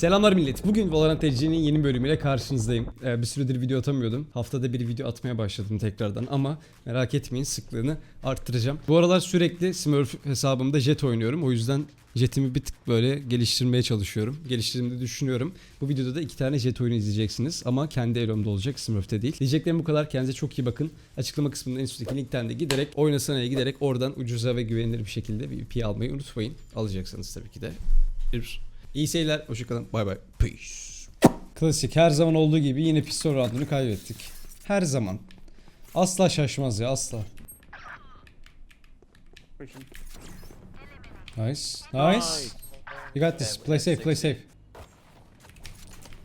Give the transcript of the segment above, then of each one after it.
Selamlar millet. Bugün Valorant TC'nin yeni bölümüyle karşınızdayım. Ee, bir süredir video atamıyordum. Haftada bir video atmaya başladım tekrardan ama merak etmeyin sıklığını arttıracağım. Bu aralar sürekli Smurf hesabımda Jet oynuyorum. O yüzden Jet'imi bir tık böyle geliştirmeye çalışıyorum. Geliştirdiğimi düşünüyorum. Bu videoda da iki tane Jet oyunu izleyeceksiniz ama kendi elomda olacak Smurf'te değil. Diyeceklerim bu kadar. Kendinize çok iyi bakın. Açıklama kısmında en üstteki linkten de giderek oynasana'ya giderek oradan ucuza ve güvenilir bir şekilde bir VP almayı unutmayın. Alacaksanız tabii ki de. Bir İyi seyirler. Hoşçakalın. Bay bay. Peace. Klasik her zaman olduğu gibi yine pistol roundunu kaybettik. Her zaman. Asla şaşmaz ya asla. Nice. Nice. You got this. Play safe, play safe.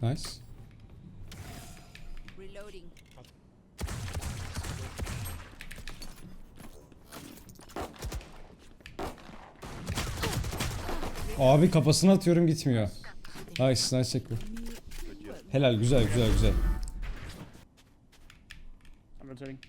Nice. Abi kafasına atıyorum gitmiyor. Nice, nice check. Helal, güzel, güzel, güzel. I'm rotating.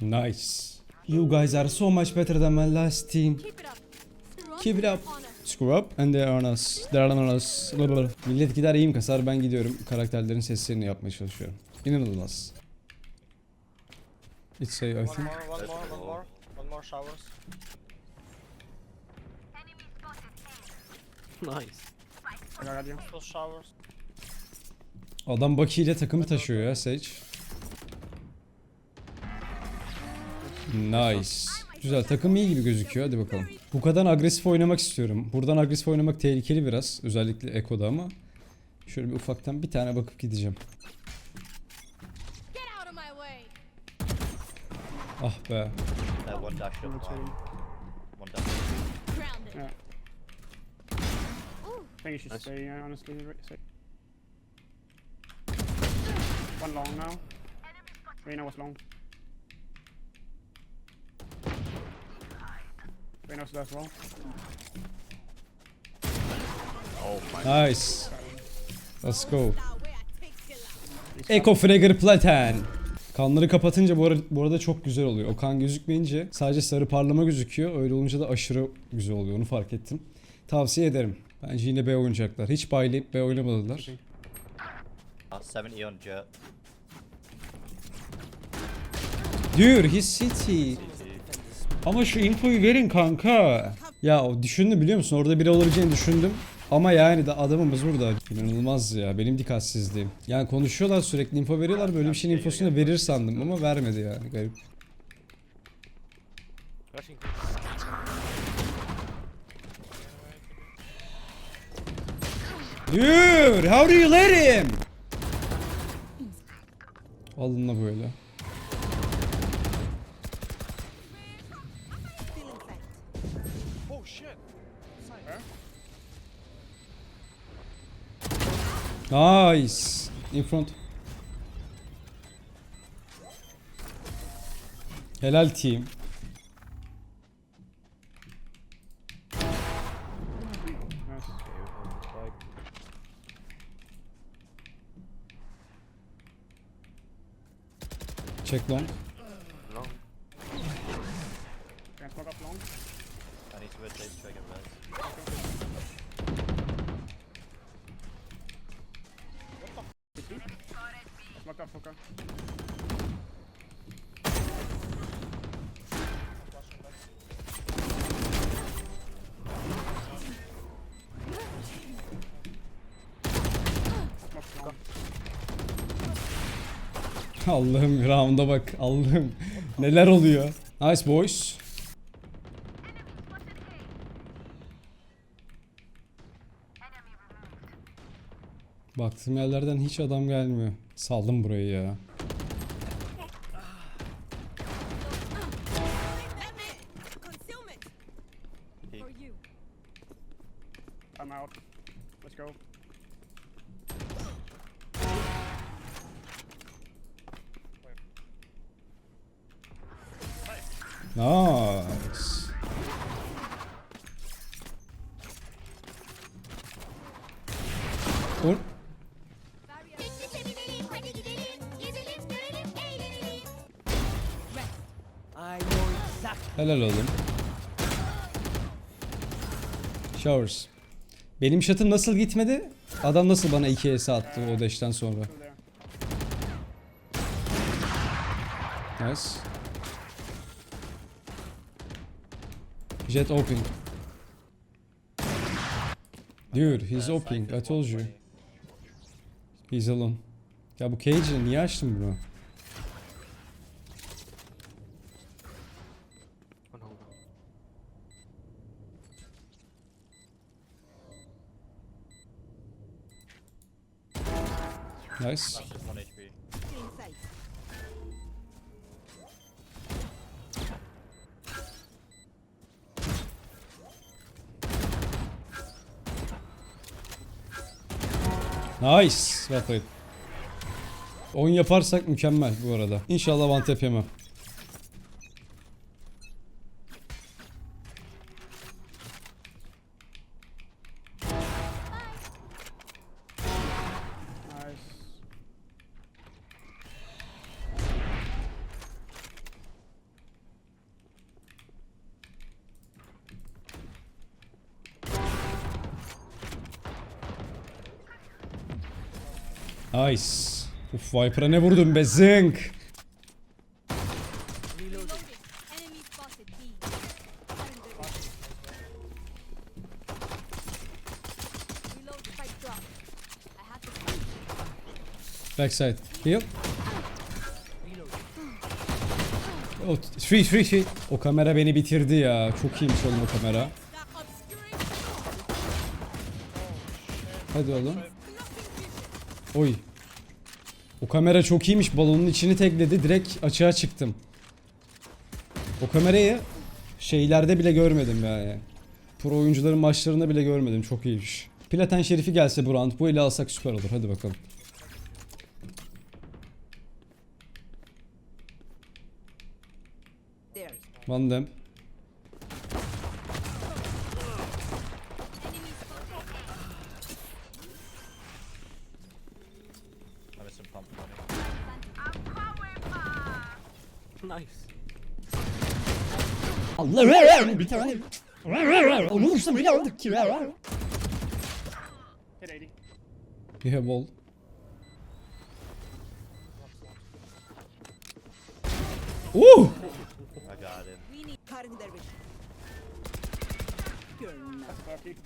Nice. You guys are so much better than my last team. Keep it up. Screw up and they are on us. They are on us. Millet gider iyiyim kasar ben gidiyorum karakterlerin seslerini yapmaya çalışıyorum. İnanılmaz. It's say I One think. more, one more, one more. One more showers. Nice. Adam Bucky ile takımı taşıyor ya Sage. Nice. Güzel takım iyi gibi gözüküyor hadi bakalım. Bu kadar agresif oynamak istiyorum. Buradan agresif oynamak tehlikeli biraz. Özellikle Eko'da ama. Şöyle bir ufaktan bir tane bakıp gideceğim. Ah be. Uh, one dash I'm up. rotating. One dash. Grounded. Yeah. Ooh. I think you should Nice. stay, uh, honestly. right- stay. One long now. Reyna was long. Reyna was there as well. Nice. Let's go. Eco Fragger Platen. Kanları kapatınca bu arada, bu arada çok güzel oluyor. O kan gözükmeyince sadece sarı parlama gözüküyor. Öyle olunca da aşırı güzel oluyor. Onu fark ettim. Tavsiye ederim. Bence yine B oynayacaklar. Hiç baylayıp B oynamadılar. Uh, 70 on jet. Dude he's city. Ama şu infoyu verin kanka. Ya düşündüm biliyor musun? Orada biri olabileceğini düşündüm. Ama yani da adamımız burada. İnanılmaz ya. Benim dikkatsizliğim. Yani konuşuyorlar sürekli info veriyorlar. Böyle bir şeyin infosunu verir sandım ama vermedi yani. Garip. Dude, how do you let him? Alın da böyle. Nice. In front. Helal team. Check. Long. Smoke up. Smoke. Allah'ım round'a bak. Allah'ım. Neler oluyor? Nice boys. Baktığım yerlerden hiç adam gelmiyor. Saldım burayı ya. I'm. Let's go. Nice. Helal oğlum. Showers. Benim şatım nasıl gitmedi? Adam nasıl bana 2 ES attı o deşten sonra. Nice. Jet opening. Dude, he's opening. I told you. He's alone. Ya bu Cage'i niye açtın bunu? Nice. Just 1 HP. Inside. Nice. Well played. 10 yaparsak mükemmel bu arada. İnşallah one tap yemem. Nice. Uf Viper'a ne vurdun be zınk. Backside. Heal. Oh, free free free. O kamera beni bitirdi ya. Çok iyiymiş oğlum o kamera. Hadi oğlum. Oy. O kamera çok iyiymiş. Balonun içini tekledi. Direkt açığa çıktım. O kamerayı şeylerde bile görmedim ya. Pro oyuncuların maçlarında bile görmedim. Çok iyiymiş. Platen Şerifi gelse bu round bu ele alsak süper olur. Hadi bakalım. There. One Money. Nice. Hit 80. We have all. Ooh! I got him. We need cutting their vision. You're not. That's Bucky.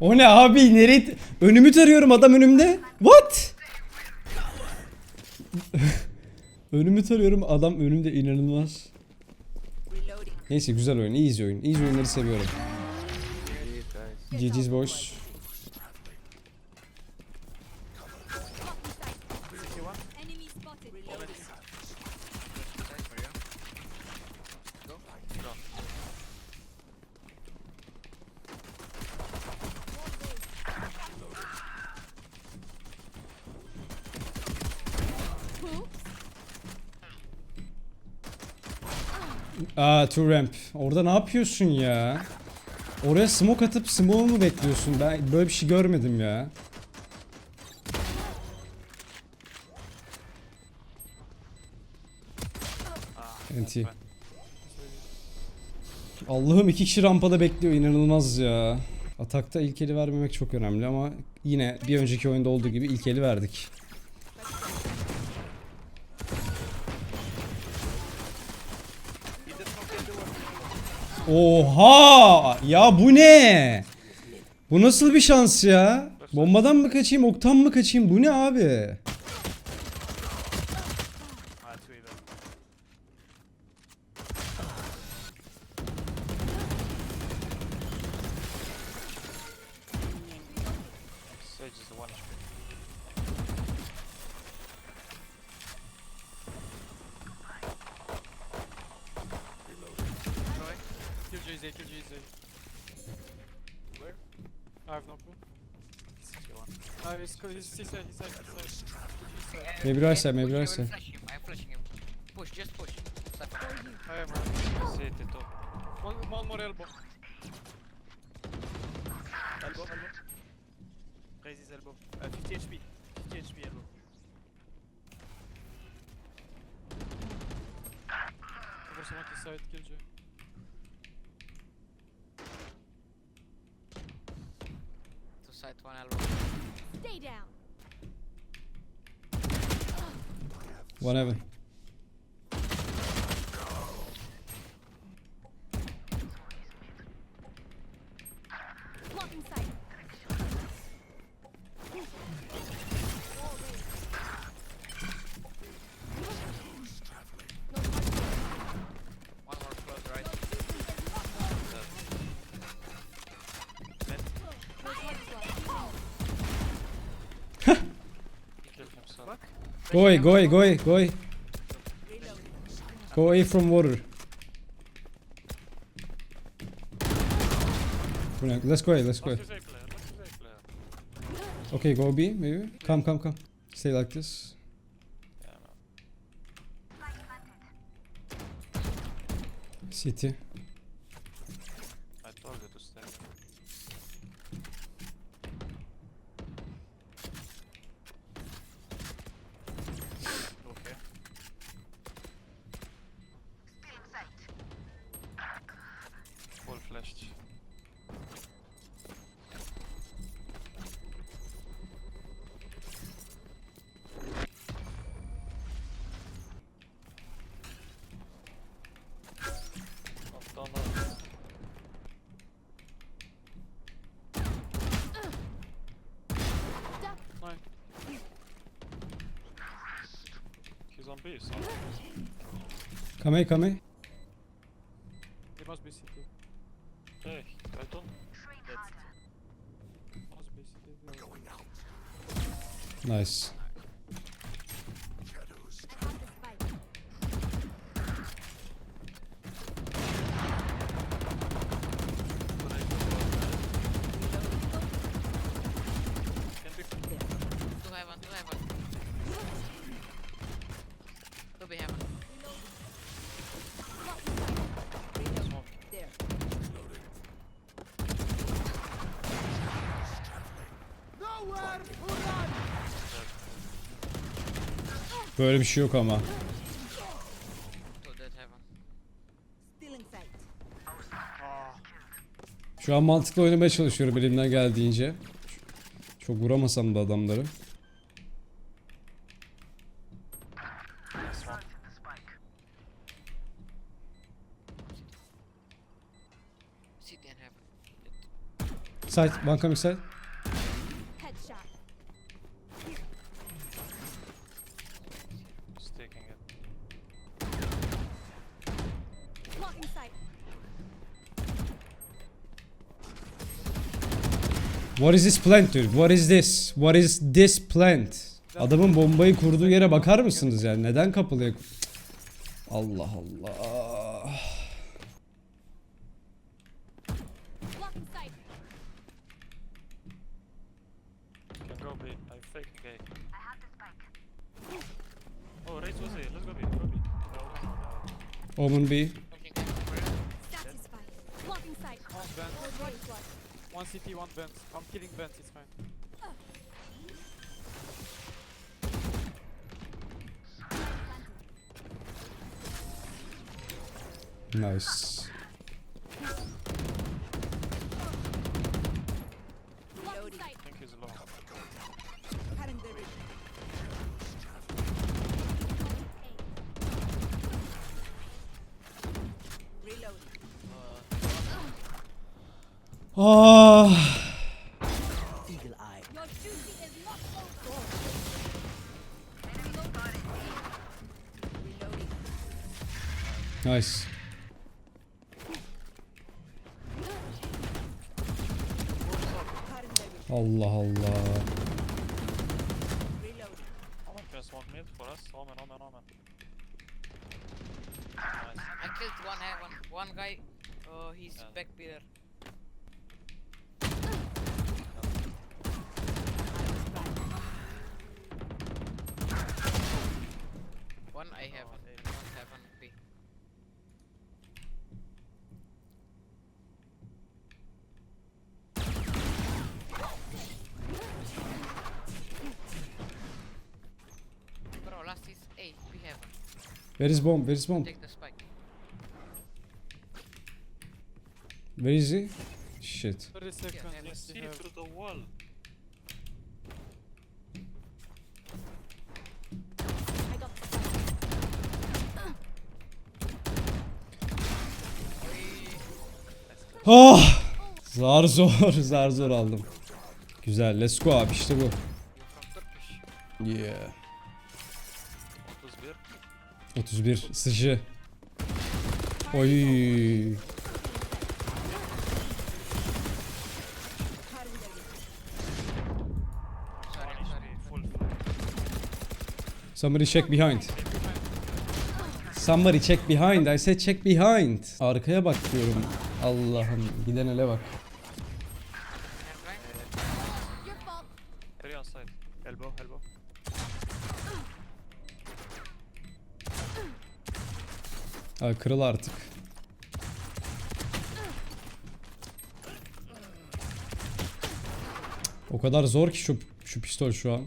O ne abi? Nereye? Önümü tarıyorum adam önümde. What? önümü tarıyorum adam önümde inanılmaz. Neyse güzel oyun. Easy oyun. Easy oyunları seviyorum. GG's guys. GG's boys. Blocking sight. Enemy spotted. Reloading. Nice for you. Go. Go. Aa two ramp. Orada ne yapıyorsun ya? Oraya smoke atıp smoke mu bekliyorsun? Ben böyle bir şey görmedim ya. NT. Allah'ım iki kişi rampada bekliyor inanılmaz ya. Atakta ilk eli vermemek çok önemli ama yine bir önceki oyunda olduğu gibi ilk eli verdik. Oha! Ya bu ne? Bu nasıl bir şans ya? Bombadan mı kaçayım, oktan mı kaçayım? Bu ne abi? Ah, two even. Sage is the one HP. Troy. Kill JZ, kill JZ. Where? I have no clue. City one. Ah, he's, co- he's, he's side, he's side, he's side. Maybe right side, maybe Push, right I side. will flash him. I'm flashing him. Push, just push. Cypher. I am right. City top. One, one more elbow. Elbow, elbow. Raise his elbow. Uh, 50 HP. 50 HP elbow. Cover someone to side, kill J. one elbow. Stay down. One Go away, go away, go away, go away. Go away from water. Let's go away, let's go away. Okay, go B, maybe. Come, come, come. Stay like this. City. Come here, come here. He must be CT. Hey, right on. Must be CT. Nice. Böyle bir şey yok ama. Şu an mantıklı oynamaya çalışıyorum elimden geldiğince. Çok vuramasam da adamları. Side, one coming side. What is this plant dude? What is this? What is this plant? Adamın bombayı kurduğu yere bakar mısınız yani? Neden kapılıya... Allah Allah. Blocking sight. One CT, one vent. I'm killing vents, it's fine. Nice. Ah. Nice. Allah Allah. Just one mid for us. Omen, omen. Nice. I killed one eh, guy. Uh, he's yeah. back pillar. One I have. One heaven B. Bro, last is A. We have one. Where is bomb? Where is bomb? Take the spike. Where is he? Shit. 30 seconds. yeah, see through the wall. Oh! Zar zor, zar zor aldım. Güzel, let's go abi işte bu. Yeah. 31. 31 sıcı. Oy. Somebody check behind. Somebody check behind. I said check behind. Arkaya bak diyorum. Allah'ım giden ele bak. Three. Elbow, elbow. Ha, kırıl artık. O kadar zor ki şu şu pistol şu an.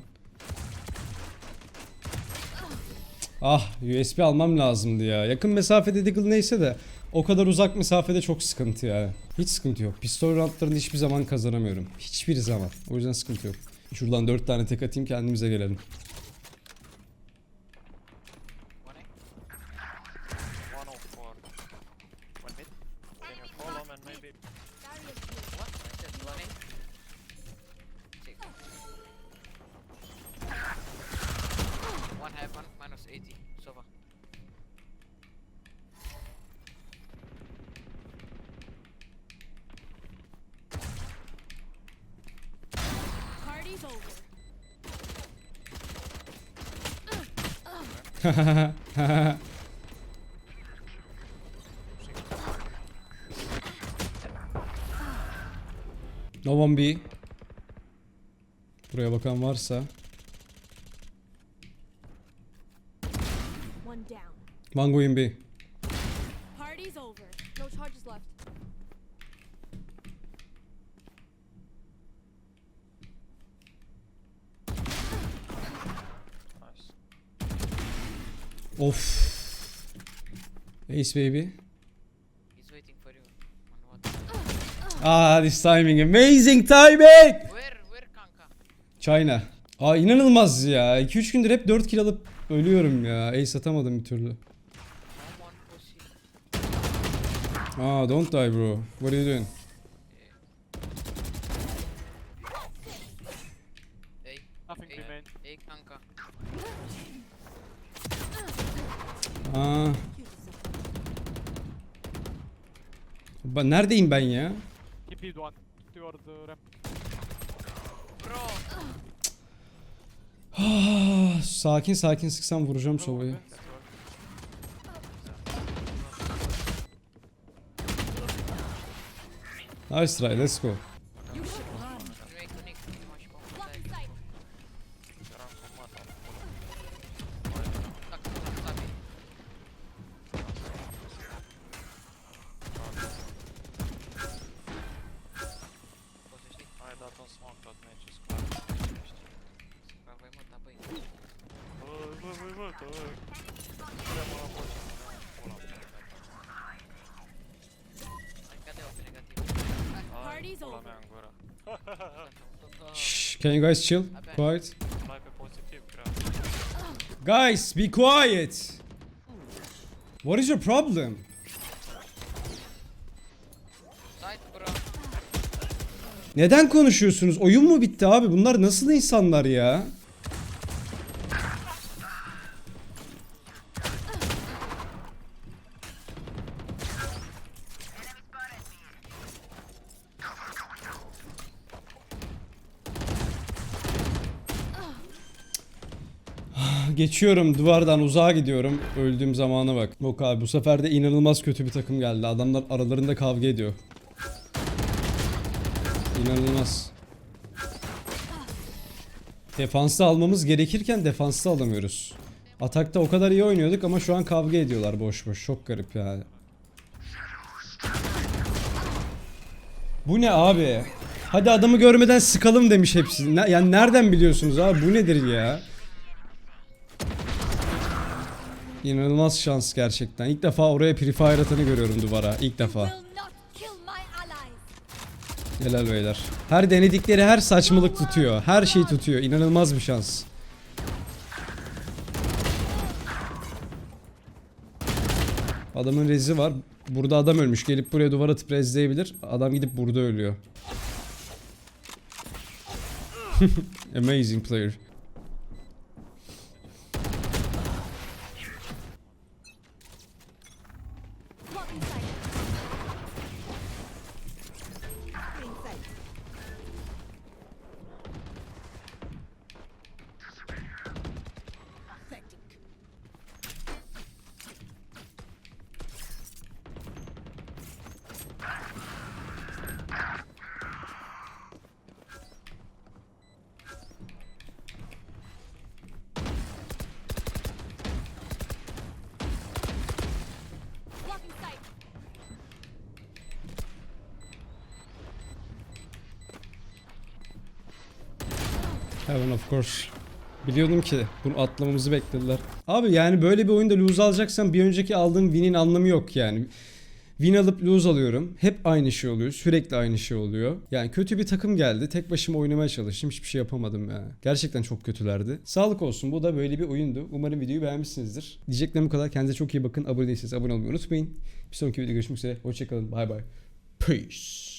Ah USB almam lazımdı ya. Yakın mesafede Deagle neyse de o kadar uzak mesafede çok sıkıntı ya. Hiç sıkıntı yok. Pistol roundlarını hiçbir zaman kazanamıyorum. Hiçbir zaman. O yüzden sıkıntı yok. Şuradan 4 tane tek atayım kendimize gelelim. One? 104. One mid. Can you call Omen maybe? Barriers here. What? I said one A. Check. One heaven minus 80. Sova. Party's over. No one B. Buraya bakan varsa. One in B. Party's over. No charges left. Nice. Of. Ace baby. Ah this timing. Amazing timing. Where? Where kanka? China. Aa inanılmaz ya. 2-3 gündür hep 4 kill alıp ölüyorum ya. Ace atamadım bir türlü. Aa don't die bro. What are you doing? Aa. Ba neredeyim ben ya? The ramp. Ah, sakin sakin sıksam vuracağım sovayı. Nice try, let's go. Can you guys chill? Quiet. Guys, be quiet. What is your problem? Neden konuşuyorsunuz? Oyun mu bitti abi? Bunlar nasıl insanlar ya? Geçiyorum duvardan uzağa gidiyorum. Öldüğüm zamana bak. Yok abi bu sefer de inanılmaz kötü bir takım geldi. Adamlar aralarında kavga ediyor. İnanılmaz. Defansta almamız gerekirken defansta alamıyoruz. Atakta o kadar iyi oynuyorduk ama şu an kavga ediyorlar boş boş. Çok garip yani. Bu ne abi? Hadi adamı görmeden sıkalım demiş hepsi. Ne- yani nereden biliyorsunuz abi? Bu nedir ya? İnanılmaz şans gerçekten. İlk defa oraya Free Fire atanı görüyorum duvara. İlk defa. Helal beyler. Her denedikleri her saçmalık tutuyor. Her şey tutuyor. İnanılmaz bir şans. Adamın rezi var. Burada adam ölmüş. Gelip buraya duvar atıp rezleyebilir. Adam gidip burada ölüyor. Amazing player. Heaven of course. Biliyordum ki bunu atlamamızı beklediler. Abi yani böyle bir oyunda lose alacaksan bir önceki aldığım win'in anlamı yok yani. Win alıp lose alıyorum. Hep aynı şey oluyor. Sürekli aynı şey oluyor. Yani kötü bir takım geldi. Tek başıma oynamaya çalıştım. Hiçbir şey yapamadım ya. Gerçekten çok kötülerdi. Sağlık olsun. Bu da böyle bir oyundu. Umarım videoyu beğenmişsinizdir. Diyeceklerim bu kadar. Kendinize çok iyi bakın. Abone değilseniz abone olmayı unutmayın. Bir sonraki videoda görüşmek üzere. Hoşçakalın. Bay bay. Peace.